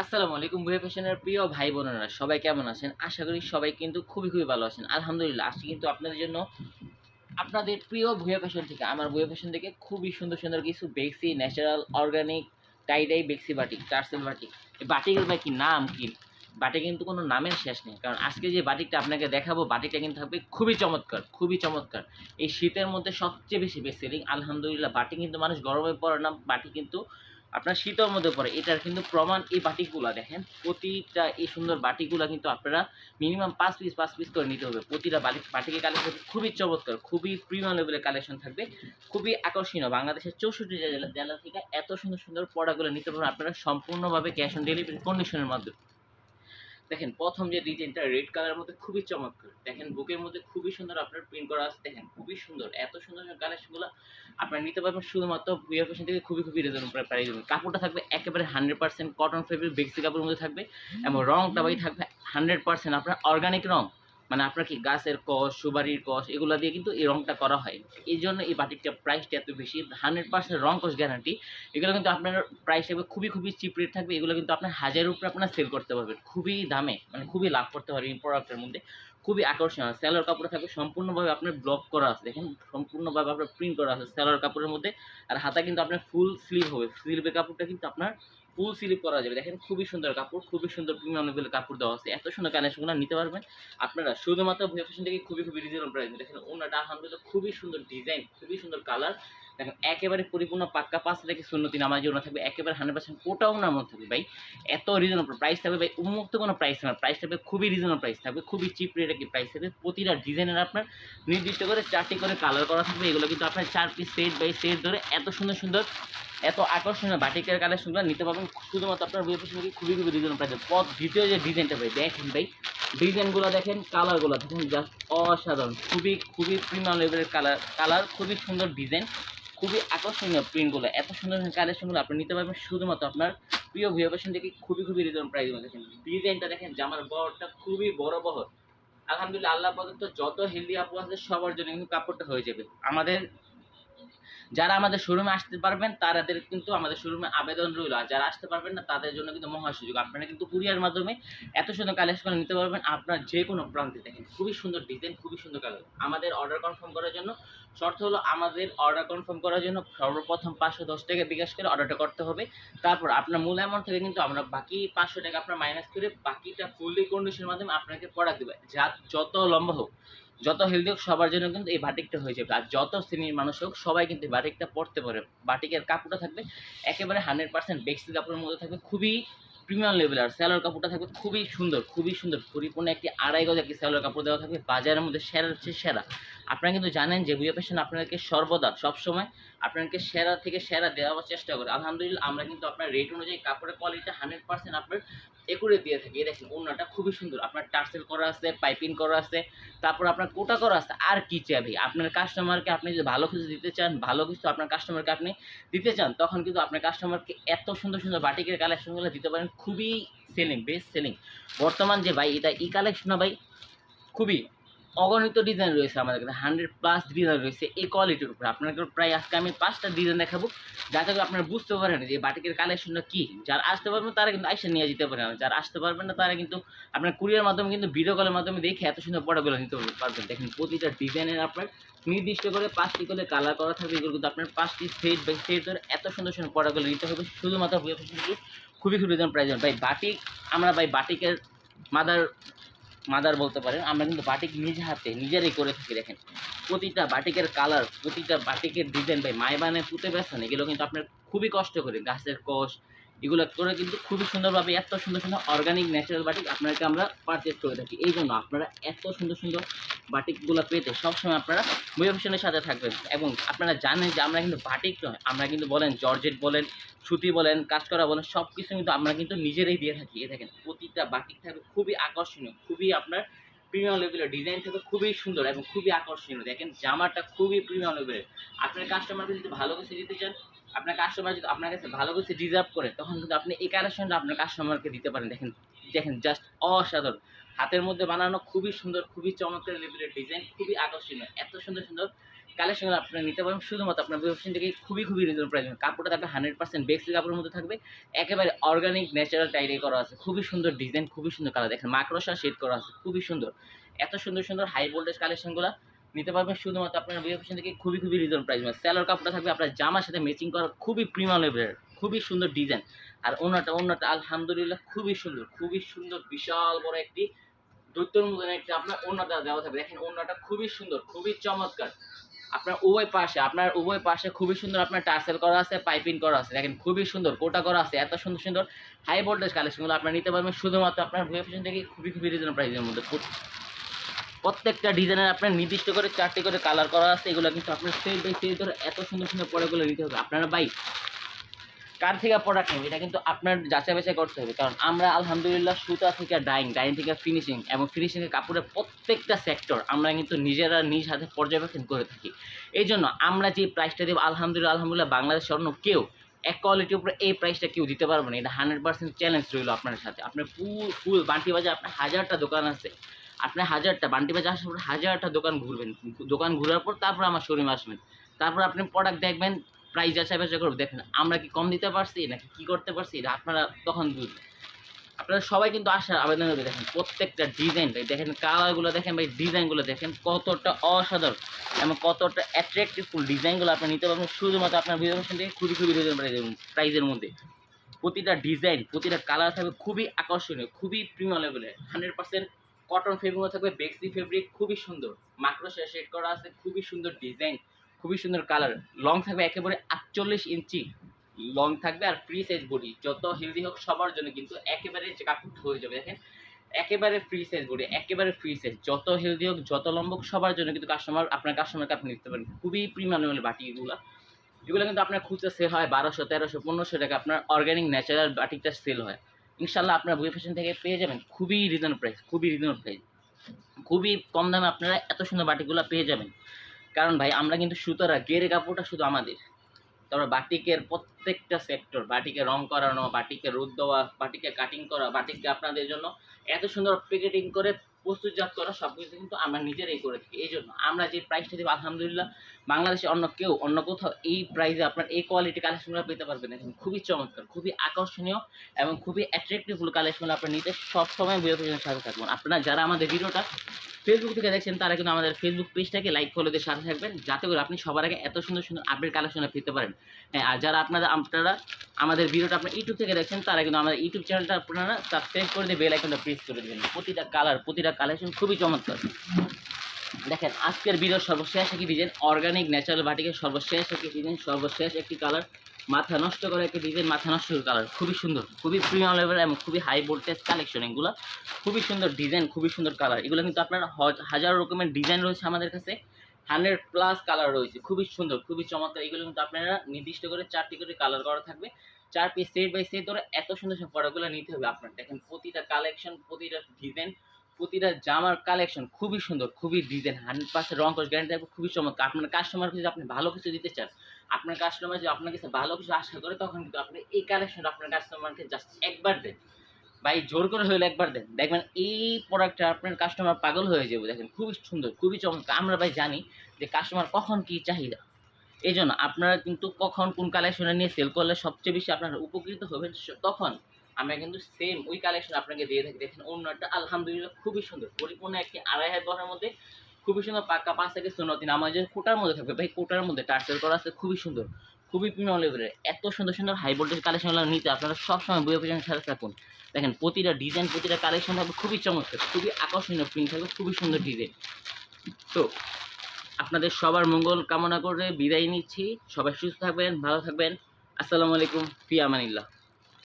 আসসালামু আলাইকুম বুয়ে ফ্যাশনের প্রিয় ভাই বোনেরা, সবাই কেমন আছেন? আশা করি সবাই কিন্তু খুবই খুবই ভালো আছেন। আলহামদুলিল্লাহ, আজকে কিন্তু আপনাদের জন্য আপনাদের প্রিয় ভুয়া ফ্যাশন থেকে, আমার ভুয়া ফ্যাশন থেকে খুবই সুন্দর সুন্দর কিছু বেক্সি, ন্যাচারাল, অর্গানিক টাইডাই বেক্সি বাটিক টার্সেল বাটিক। এই বাটিকের ভাই কি নাম কি? বাটিক কিন্তু কোনো নামের শেষ নেই, কারণ আজকে যে বাটিকটা আপনাকে দেখাবো, বাটিকটা কিন্তু থাকবে খুবই চমৎকার খুবই চমৎকার। এই শীতের মধ্যে সবচেয়ে বেশি বেস্ট সেলিং আলহামদুলিল্লাহ বাটি কিন্তু মানুষ গরমে পড়ে না বাটি কিন্তু আপনার শীতের মধ্যে পড়ে, এটার কিন্তু প্রমাণ এই বাটিগুলা দেখেন। প্রতিটা এই সুন্দর বাটিগুলা কিন্তু আপনারা মিনিমাম পাঁচ পিস পাঁচ পিস করে নিতে হবে। প্রতিটা বালি, বাটিকে কালেকশন খুবই চমৎকার, খুবই প্রিমিয়াম লেভেলের কালেকশন থাকবে। খুবই আকর্ষণীয়। বাংলাদেশের চৌষট্টি জেলা জেলা থেকে এত সুন্দর সুন্দর প্রোডাক্টগুলো নিতে পারবেন আপনারা সম্পূর্ণভাবে ক্যাশ অন ডেলিভারি কন্ডিশনের মাধ্যমে। দেখেন, প্রথম যে ডিজাইনটা রেড কালারের মধ্যে খুবই চমৎকার। দেখেন, বুকের মধ্যে খুবই সুন্দর আপনার প্রিন্ট করা আছে। দেখেন, খুবই সুন্দর। এত সুন্দর কালেকশনগুলো আপনার নিতে পারবেন শুধুমাত্র ভিআর ফ্যাশন থেকে খুবই খুবই রিজনেবল প্রাইস দেবেন কাপড়টা থাকবে একেবারে হান্ড্রেড পার্সেন্ট কটন ফেব্রিক বেক্সি কাপড়ের মধ্যে থাকবে এবং রংটা ভাই থাকবে হান্ড্রেড পার্সেন্ট আপনার অর্গানিক রং। মানে আপনার কি গাছের কষ সুবারির কষ, এগুলো দিয়ে কিন্তু এই রংটা করা হয়। এই জন্য এই বাটিকটা প্রাইসটা এত বেশি। হান্ড্রেড পার্সেন্ট রং কষ গ্যারান্টি এগুলো কিন্তু আপনার প্রাইস থাকবে, খুবই খুবই চিপ রেট থাকবে। এগুলো কিন্তু আপনার হাজারের উপরে আপনার সেল করতে পারবেন। খুবই দামে মানে খুবই লাভ করতে পারবেন এই প্রোডাক্টের মধ্যে। খুবই আকর্ষণীয়। স্যালোর কাপড় থাকবে, সম্পূর্ণভাবে আপনার ব্লক করা আছে। দেখেন, সম্পূর্ণভাবে আপনার প্রিন্ট করা আছে স্যালোর কাপড়ের মধ্যে। আর হাতা কিন্তু আপনার ফুল স্লিভ হবে। স্লিভের কাপড়টা কিন্তু আপনার ফুল সিলিপ করা যাবে। দেখেন খুবই সুন্দর কাপড়, খুবই সুন্দর প্রিমিয়াম লেভেলের কাপড় দেওয়া আছে। এত সুন্দর কালেকশনগুলো নিতে পারবেন। আপনারা শুধুমাত্র ভুয়া ফ্যাশন থেকে খুবই খুবই রিজনেবল প্রাইস দেখেন ওনাটা আলহামদুলিল্লাহ খুবই সুন্দর ডিজাইন খুবই সুন্দর কালার দেখেন একেবারে পরিপূর্ণ পাক্কা পাঁচ থেকে শূন্য তিন আমার ওনা থাকবে, একেবারে হান্ড্রেড পার্সেন্ট কোটাও নাম থাকবে, ভাই। এত রিজনেবল প্রাইস থাকবে, ভাই, উন্মুক্ত কোনো প্রাইস না। প্রাইস থাকবে, খুবই রিজনেবল প্রাইস থাকবে, খুবই চিপ রেটে কি প্রাইস থাকবে। প্রতিটা ডিজাইনের আপনার নির্দিষ্ট করে চারটি করে কালার করা থাকবে, এগুলো কিন্তু আপনার চার পিস সেট বাই সেট ধরে এত সুন্দর সুন্দর, এত আকর্ষণীয় বাটিকের কালেকশনগুলো নিতে পারবেন। শুধুমাত্র আপনার বইয়ের পেছনে খুবই খুবই রিজনেবল প্রাইসে পথ দ্বিতীয় যে ডিজাইনটা ভাই, দেখেন, ভাই ডিজাইনগুলো দেখেন কালারগুলো দেখেন জাস্ট অসাধারণ, খুবই খুবই প্রিমিয়াম লেভেলের কালার কালার খুবই সুন্দর ডিজাইন খুবই আকর্ষণীয় প্রিন্টগুলো এত সুন্দর কালেকশনগুলো আপনি নিতে পারবেন। শুধুমাত্র আপনার প্রিয় ভিও ফ্যাশন থেকে খুবই খুবই রিজন প্রাইজ দেখেন। ডিজাইনটা দেখেন, জামার বহরটা খুবই বড় বহর আলহামদুলিল্লাহ, আল্লাহ পর্যন্ত যত হেলদি আপু আছে, সবার জন্য কিন্তু কাপড়টা হয়ে যাবে। আমাদের যারা আমাদের শোরুমে আসতে পারবেন তাদের কিন্তু আমাদের শোরুমে আবেদন রইল। আর যারা আসতে পারবেন না, তাদের জন্য কিন্তু মহা সুযোগ। আপনারা কিন্তু কুরিয়ার মাধ্যমে এত সুন্দর কালেকশন নিতে পারবেন। আপনার যে কোনো প্রান্তে দেখেন, খুবই সুন্দর ডিজাইন খুবই সুন্দর কালার আমাদের অর্ডার কনফার্ম করার জন্য, শর্ত হলো আমাদের অর্ডার কনফার্ম করার জন্য সর্বপ্রথম পাঁচশো দশ টাকা বিকাশ করে অর্ডারটা করতে হবে। তারপর আপনার মূল অ্যামাউন্ট থেকে কিন্তু আমরা বাকি পাঁচশো টাকা আপনার মাইনাস করে বাকিটা ফুললি কন্ডিশনের মাধ্যমে আপনাকে প্রোডাক্ট দেবে। যা যত লম্বা হোক। যত হেলদি হোক, সবার জন্য কিন্তু এই বাটিকটা হয়ে যাবে। আর যত শ্রেণির মানুষ হোক, সবাই কিন্তু এই বাটিকটা পড়তে পারে। বাটিকের কাপড়টা থাকবে একেবারে হান্ড্রেড পার্সেন্ট বেক্সি কাপড়ের মধ্যে থাকবে, খুবই প্রিমিয়াম লেভেল আর স্যালোর কাপড়টা থাকবে, খুবই সুন্দর খুবই সুন্দর। পরিপূর্ণ একটি আড়াই গজ একটি স্যালোর কাপড় দেওয়া থাকবে, বাজারের মধ্যে সেরা হচ্ছে সেরা। আপনারা কিন্তু জানেন যে বুয়া পেশন আপনাদেরকে সর্বদা, সবসময় আপনাদেরকে সেরা থেকে সেরা দেওয়ার চেষ্টা করে। আলহামদুলিল্লাহ, আমরা কিন্তু আপনার রেট অনুযায়ী কাপড়ের কোয়ালিটি হান্ড্রেড পার্সেন্ট আপনার একুরে দিয়ে থাকি। এই দেখেন ওনাটা খুবই সুন্দর। আপনার টার্সেল করা আছে, পাইপিং করা আছে, তারপর আপনার কোটা করা আছে। আর কি চাবি আপনার কাস্টমারকে আপনি যদি ভালো কিছু দিতে চান, ভালো কিছু আপনার কাস্টমারকে আপনি দিতে চান, তখন কিন্তু আপনার কাস্টমারকে এত সুন্দর সুন্দর বাটিকের কালেকশনগুলো দিতে পারেন। খুবই সেলিং বেস্ট সেলিং বর্তমান যে ভাই, এটা ই কালেকশন ভাই খুবই অগণিত ডিজাইন রয়েছে আমাদের কাছে হান্ড্রেড প্লাস ডিজাইন রয়েছে এই কোয়ালিটির উপরে। আপনাকে প্রায় আজকে আমি পাঁচটা ডিজাইন দেখাবো, যাতে করে আপনারা বুঝতে পারেন যে বাটিকের কালেকশনটা কী। যারা আসতে পারবেন তারা কিন্তু আইসা নিয়ে যেতে পারেন যারা আসতে পারবেন না, তারা কিন্তু আপনার কুরিয়ার মাধ্যমে কিন্তু ভিডিও কলের মাধ্যমে দেখে এত সুন্দর পড়াগুলো নিতে পারবেন দেখেন, প্রতিটা ডিজাইনের আপনার নির্দিষ্ট করে পাঁচটি করে কালার করা থাকবে। এগুলো কিন্তু আপনার পাঁচটি সেট বাই সেট ধরে এত সুন্দর সুন্দর পড়াগুলো নিতে হবে। শুধুমাত্র খুবই খুবই প্রাইস ভাই, বাটিক, আমরা ভাই বাটিকের মাদার মাদার বলতে পারেন, আমরা কিন্তু বাটিক নিজে হাতে নিজেরাই করে থাকি, দেখেন। প্রতিটা বাটিকের কালার প্রতিটা বাটিকের ডিজাইন ভাই মাইবানে পুঁতে বেছেন এগুলো কিন্তু আপনার খুবই কষ্ট করে, গাছের কষ, এগুলো করে কিন্তু খুবই সুন্দরভাবে এত সুন্দর সুন্দর অর্গানিক ন্যাচারাল বাটিক আপনাকে আমরা পারচেস করে থাকি। এই জন্য আপনারা এত সুন্দর সুন্দর বাটিকগুলো পেতে সবসময় আপনারা মোটিভেশনের সাথে থাকবেন। এবং আপনারা জানেন যে আমরা কিন্তু বাটিক নয়, আমরা কিন্তু বলেন জর্জেট বলেন, সুতি বলেন কাজ করা বলেন সব কিছু কিন্তু আমরা কিন্তু নিজেরাই দিয়ে থাকি, এ দেখেন, প্রতিটা বাটিক থাকবে খুবই আকর্ষণীয়, খুবই আপনার প্রিমিয়াম লেভেলের ডিজাইন থাকবে খুবই সুন্দর এবং খুবই আকর্ষণীয়, দেখেন জামাটা খুবই প্রিমিয়াম লেভেলের আপনার কাস্টমারকে যদি ভালো কিছু দিতে চান, আপনার কাস্টমার যদি আপনার কাছে ভালো কিছু ডিজার্ভ করে, তখন কিন্তু আপনি এই কালেকশনটা আপনার কাস্টমারকে দিতে পারেন, দেখেন দেখেন জাস্ট অসাধারণ। হাতের মধ্যে বানানো খুবই সুন্দর, খুবই চমৎকার লেভেলের ডিজাইন খুবই আকর্ষণীয়। এত সুন্দর সুন্দর কালেকশনগুলো আপনারা নিতে পারবেন। শুধুমাত্র আপনার ওয়েবসাইট থেকে খুবই খুবই রিজনেবল প্রাইস কাপড়টা থাকবে হান্ড্রেড পার্সেন্ট বেক্সি কাপড়ের মধ্যে থাকবে। একেবারে অর্গানিক ন্যাচারাল টাইডে করা আছে। খুবই সুন্দর ডিজাইন খুবই সুন্দর কালার দেখেন, মাকড়সা শেড করা আছে। খুবই সুন্দর। এত সুন্দর সুন্দর হাই ভোল্টেজ কালেকশনগুলো নিতে পারবেন। শুধুমাত্র আপনার ওয়েবসাইট থেকে খুবই খুবই রিজনেবল প্রাইস স্যালোর কাপড়টা থাকবে আপনার জামার সাথে ম্যাচিং করা খুবই প্রিমিয়াম লেভেলের খুবই সুন্দর ডিজাইন আর ওনাটা ওনাটা আলহামদুলিল্লাহ খুবই সুন্দর খুবই সুন্দর, বিশাল বড় একটি দৈত্যর মতন একটা আপনার ওনাটা দেওয়া থাকবে। দেখেন ওনাটা খুবই সুন্দর, খুবই চমৎকার। আপনার উভয় পাশে, আপনার উভয় পাশে খুবই সুন্দর আপনার টার্সেল করা আছে, পাইপিং করা আছে। দেখেন খুবই সুন্দর কোটা করা আছে, এত সুন্দর সুন্দর। হাই ভোল্টেজ কালেকশনগুলো আপনার নিতে পারবেন। শুধুমাত্র আপনার ভুয়ে ফ্যাশন থেকে খুবই খুবই রিজনেবল প্রাইসের মধ্যে। প্রত্যেকটা ডিজাইনের আপনার নির্দিষ্ট করে চারটি করে কালার করা আছে। এগুলো কিন্তু আপনার সেল বাই সেল ধরে এত সুন্দর সুন্দর পরেগুলো নিতে হবে। আপনারা বাই কার থেকে প্রোডাক্ট নেবে? এটা কিন্তু আপনার যাচাই বাছাই করতে হবে। কারণ আমরা আলহামদুলিল্লাহ সুতা থেকে ডাইং ডাইং থেকে ফিনিশিং এবং ফিনিশিংয়ের কাপড়ের প্রত্যেকটা সেক্টর আমরা কিন্তু নিজেরা নিজ হাতে পর্যবেক্ষণ করে থাকি। এই জন্য আমরা যে প্রাইসটা দেবো, আলহামদুলিল্লাহ আলহামদুলিল্লাহ বাংলাদেশ স্বর্ণ কেউ এক কোয়ালিটির উপরে এই প্রাইসটা কেউ দিতে পারবে না। এটা হান্ড্রেড পার্সেন্ট চ্যালেঞ্জ রইল আপনার সাথে। আপনার ফুল ফুল বান্টি বাজার, আপনার হাজারটা দোকান আছে। আপনার হাজারটা, বান্টি বাজার আসার পর হাজারটা দোকান ঘুরবেন। দোকান ঘোরার পর তারপর আমার শোরুমে আসবেন। তারপর আপনি প্রোডাক্ট দেখবেন প্রাইস যাচাই বাছাই করবেন দেখেন, আমরা কি কম দিতে পারছি, নাকি কি করতে পারছি, এটা আপনারা তখন বুঝবেন। আপনারা সবাই কিন্তু আসার আবেদন করবে। দেখেন, প্রত্যেকটা ডিজাইন দেখেন কালারগুলো দেখেন, ভাই ডিজাইনগুলো দেখেন, কতটা অসাধারণ এবং কতটা অ্যাট্রাকটিভ ডিজাইনগুলো আপনি নিতে পারবেন। শুধুমাত্র আপনার ভিডিও থেকে খুবই খুবই প্রাইজের মধ্যে। প্রতিটা ডিজাইন প্রতিটা কালার থাকবে খুবই আকর্ষণীয়, খুবই প্রিমিয়াম লেভেলের হান্ড্রেড পার্সেন্ট কটন ফেব্রিক থাকবে বেক্সি ফেব্রিক খুবই সুন্দর। মাইক্রোসা শেড করা আছে, খুবই সুন্দর ডিজাইন খুবই সুন্দর কালার লং থাকবে একেবারে আটচল্লিশ ইঞ্চি। লং থাকবে আর ফ্রি সাইজ বডি যত হেলদি হোক সবার জন্য কিন্তু একেবারে কাপড় হয়ে যাবে, দেখেন। একেবারে ফ্রি সাইজ বডি একেবারে ফ্রি সাইজ যত হেলদি হোক, যত লম্বক সবার জন্য কিন্তু কাস্টমার আপনার কাস্টমারকে আপনি নিতে পারেন। খুবই প্রিমিয়াম লেভেলের বাটি এগুলো যেগুলো কিন্তু আপনার খুচরা সেল হয় বারোশো, তেরোশো, পনেরোশো টাকা। আপনার অর্গ্যানিক ন্যাচারাল বাটিকটা সেল হয়। ইনশাল্লাহ আপনার বই ফ্যাশন থেকে পেয়ে যাবেন। খুবই রিজনেবল প্রাইস খুবই রিজনেবল প্রাইস খুবই কম দামে আপনারা এত সুন্দর বাটিগুলো পেয়ে যাবেন। কারণ ভাই, আমরা কিন্তু সুতরা গেরে কাপড়টা শুধু আমাদের। তারপর বাটিকের প্রত্যেকটা সেক্টর বাটিকে রং করানো, বাটিকে রোদ দেওয়া, বাটিকে কাটিং করা, বাটিকে আপনাদের জন্য এত সুন্দর প্যাকেটিং করে প্রস্তুতজাত করা সব কিছু কিন্তু আমরা নিজেরাই করে থাকি। এই জন্য আমরা যে প্রাইসটা দেবো, আলহামদুলিল্লাহ, বাংলাদেশে অন্য কেউ, অন্য কোথাও এই প্রাইসে আপনার এই কোয়ালিটি কালেকশনগুলো পেতে পারবেন এখন খুবই চমৎকার, খুবই আকর্ষণীয় এবং খুবই অ্যাট্রাকটিভ কালেকশন আপনার নিতে সবসময় বিরতির সাথে থাকবেন আপনারা যারা আমাদের ভিডিওটা ফেসবুক থেকে দেখছেন, তারা কিন্তু আমাদের ফেসবুক পেজটাকে লাইক ফলো দিয়ে সাথে থাকবেন, যাতে করে আপনি সবার আগে এত সুন্দর সুন্দর আপডেট কালেকশন পেতে পারেন। হ্যাঁ আর যারা আপনারা আপনারা আমাদের ভিডিওটা আপনার ইউটিউব থেকে দেখছেন, তারা কিন্তু আমাদের ইউটিউব চ্যানেলটা আপনারা সাবস্ক্রাইব করে দিয়ে বেল আইকনটা প্রেস করে দেবেন। প্রতিটা কালার প্রতিটা কালেকশন খুবই চমৎকার। দেখেন, আজকের ভিডিওর সর্বশেষ একটি ডিজাইন অর্গানিক ন্যাচারাল বাটিকের সর্বশেষ একটি ডিজাইন সর্বশেষ একটি কালার মাথা নষ্ট করে একটি ডিজাইন মাথা নষ্ট কালার খুবই সুন্দর, খুবই প্রিমিয়াম লেভেল এবং খুবই হাই ভোল্টেজ কালেকশন এগুলো। খুবই সুন্দর ডিজাইন খুবই সুন্দর কালার এগুলো কিন্তু আপনার হাজার রকমের ডিজাইন রয়েছে আমাদের কাছে। হান্ড্রেড প্লাস কালার রয়েছে, খুবই সুন্দর, খুবই চমৎকার। এগুলো কিন্তু আপনারা নির্দিষ্ট করে চারটি করে কালার করা থাকবে। চার পিস সেট বাই সেট ধরে এত সুন্দর সুন্দর প্রোডাক্টগুলো নিতে হবে আপনার। দেখেন, প্রতিটা কালেকশন প্রতিটা ডিজাইন প্রতিটা জামার কালেকশন খুবই সুন্দর, খুবই ডিজাইন হান্ড্রেড পার্সেন্ট রং কস গ্যারান্টি থাকবে, খুবই চমৎকার। আপনার কাস্টমারকে যদি আপনি ভালো কিছু দিতে চান, আপনার কাস্টমার যদি আপনার কাছে ভালো কিছু আশা করে, তখন কিন্তু আপনি এই কালেকশনটা আপনার কাস্টমারকে জাস্ট একবার দেন। ভাই, জোর করে হলে একবার দেন। দেখবেন এই প্রোডাক্টটা আপনার কাস্টমার পাগল হয়ে যাবে। দেখেন, খুবই সুন্দর, খুবই চমৎকার। আমরা ভাই জানি যে কাস্টমার কখন কি চাহিদা। এই জন্য আপনারা কিন্তু কখন কোন কালেকশনে নিয়ে সেল করলে সবচেয়ে বেশি আপনারা উপকৃত হবেন তখন আমরা কিন্তু সেম ওই কালেকশন আপনাকে দিয়ে থাকি। দেখেন অন্যটা আলহামদুলিল্লাহ খুবই সুন্দর। পরিপূর্ণ একটি আড়াই হাজার দশের মধ্যে খুবই সুন্দর পাক্কা পাঁচ থেকে সুন্নতি নামাজের কোটার মধ্যে থাকবে। ভাই, কোটার মধ্যে টার্সেল করা আছে, খুবই সুন্দর। খুবই প্রিমিয়াম লেভেলের এত সুন্দর সুন্দর হাই ভোল্টেজ কালেকশনগুলো নিতে আপনারা সবসময় বইয়ে পেছনের সাথে থাকুন। দেখেন, প্রতিটা ডিজাইন প্রতিটা কালেকশন থাকবে খুবই চমৎকার, খুবই আকর্ষণীয় প্রিন্ট থাকবে, খুবই সুন্দর ডিজাইন তো, আপনাদের সবার মঙ্গল কামনা করে বিদায় নিচ্ছি। সবাই সুস্থ থাকবেন, ভালো থাকবেন। আসসালামু আলাইকুম, ফি আমানিল্লাহ।